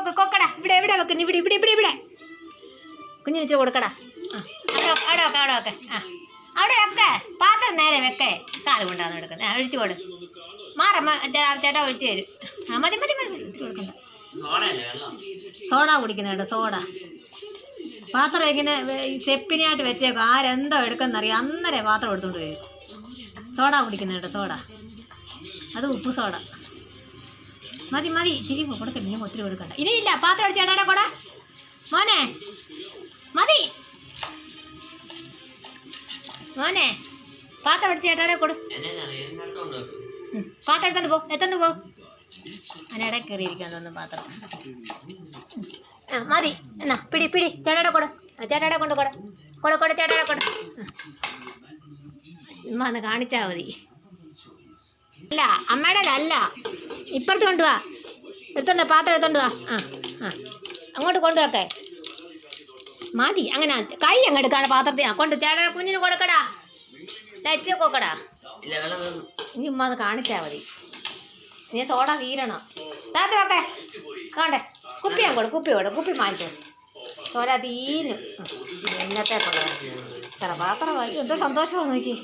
വെക്ക് കൊക്കടാ ഇവിടെ എവിടെ വെക്കുന്നു ഇവിടെ ഇവിടെ ഇവിടെ ഇവിടെ. കുഞ്ഞിനിച്ച് കൊടുക്കടാ. അവിടെ അവിടെ വെക്ക് അവിടെ വെക്ക്. ആ അവിടെ വെക്ക. പാത്രം നേരെ വെക്കേ. കാൽ കൊണ്ടാന്ന് എടുക്കുന്നത്. ആ ഒഴിച്ചു കൊടു. മാറമ്മ ചേട്ടാ ഒഴിച്ചു തരും. ആ മതി മതി മതി. ഇത്തിരി കൊടുക്കണ്ട. സോഡ കുടിക്കുന്നുണ്ട് സോഡ. പാത്രം ഇങ്ങനെ സെപ്പിനായിട്ട് വെച്ചേക്കും. ആരെന്തോ എടുക്കുന്നറിയാം അന്നേരം പാത്രം എടുത്തുകൊണ്ട് വരും. സോഡ കുടിക്കുന്നുണ്ട് സോഡ. അത് ഉപ്പ് സോഡ. മതി മതി. ഇച്ചിരി കൊടുക്കരുത് ഇനി ഒത്തിരി കൊടുക്കണ്ട. ഇനിയില്ല പാത്രം അടിച്ച ചേട്ടാടെ കൂടെ. മോനെ മതി. മോനെ പാത്രം അടിച്ച ചേട്ടാടെ കൊടു. പാത്രം എടുത്തോണ്ട് പോ. എത്തോണ്ട് പോ? അതിനിടെ കയറിയിരിക്കാൻ തോന്നുന്നു പാത്രം. ആ മതി. എന്നാ പിടി പിടി. ചേട്ടാടെ കൊടു. ചേട്ടാടെ കൊണ്ട് കൊടു. കൊടു കൊടു ചേട്ടാടെ കൊടു ഉമ്മ ഒന്ന് കാണിച്ചാൽ മതി. അല്ല അമ്മയുടെ അല്ല. ഇപ്പുറത്ത് കൊണ്ടുവാ എടുത്തോണ്ട് പാത്രം എടുത്തോണ്ട് വാ. ആ ആ. അങ്ങോട്ട് കൊണ്ടുവക്കെ മതി അങ്ങനെ കൈ അങ്ങ് എടുക്കാണ് പാത്രത്തിൽ. ആ കൊണ്ട് ചേട്ട കുഞ്ഞിന് കൊടുക്കടാ. ലച്ച കൊക്കടാ ഇനി ഉമ്മ അത് കാണിച്ചാൽ മതി. ഇനി സോഡ തീരണം. താത്ത വെക്കെ കാണ്ടേ കുപ്പി ഞാൻ കൊടു കുപ്പി കൊടു കുപ്പി വാങ്ങിച്ചു സോഡ തീരും. എന്നത്തെ കൊടുക്കാം ഇത്ര പാത്രം വാങ്ങി എന്ത് സന്തോഷമാണ് നോക്കി